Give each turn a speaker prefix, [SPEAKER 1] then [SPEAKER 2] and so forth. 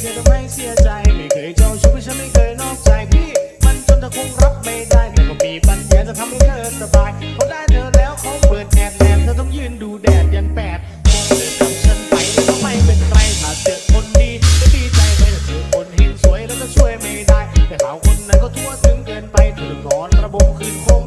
[SPEAKER 1] เธอจะไม่เสียใจ ไม่เคยเจ้าชู้ฉันไม่เคยนอกใจพี่ มันจนเธอคงรับไม่ได้แต่ก็มีปัญญาจะทำให้เธอสบายเขาได้เธอแล้วเขาเปิดแอบแดดเธอต้องยืนดูแดดยันแปดเธอจำฉันไปแล้วไม่เป็นไรถ้าเจอคนดีก็ดีใจไปถ้าเจอคนเห็นสวยแล้วก็ช่วยไม่ได้ แต่สาคนนั้นก็ทั่วถึงเกินไปถึงร้อนระบบคืนคง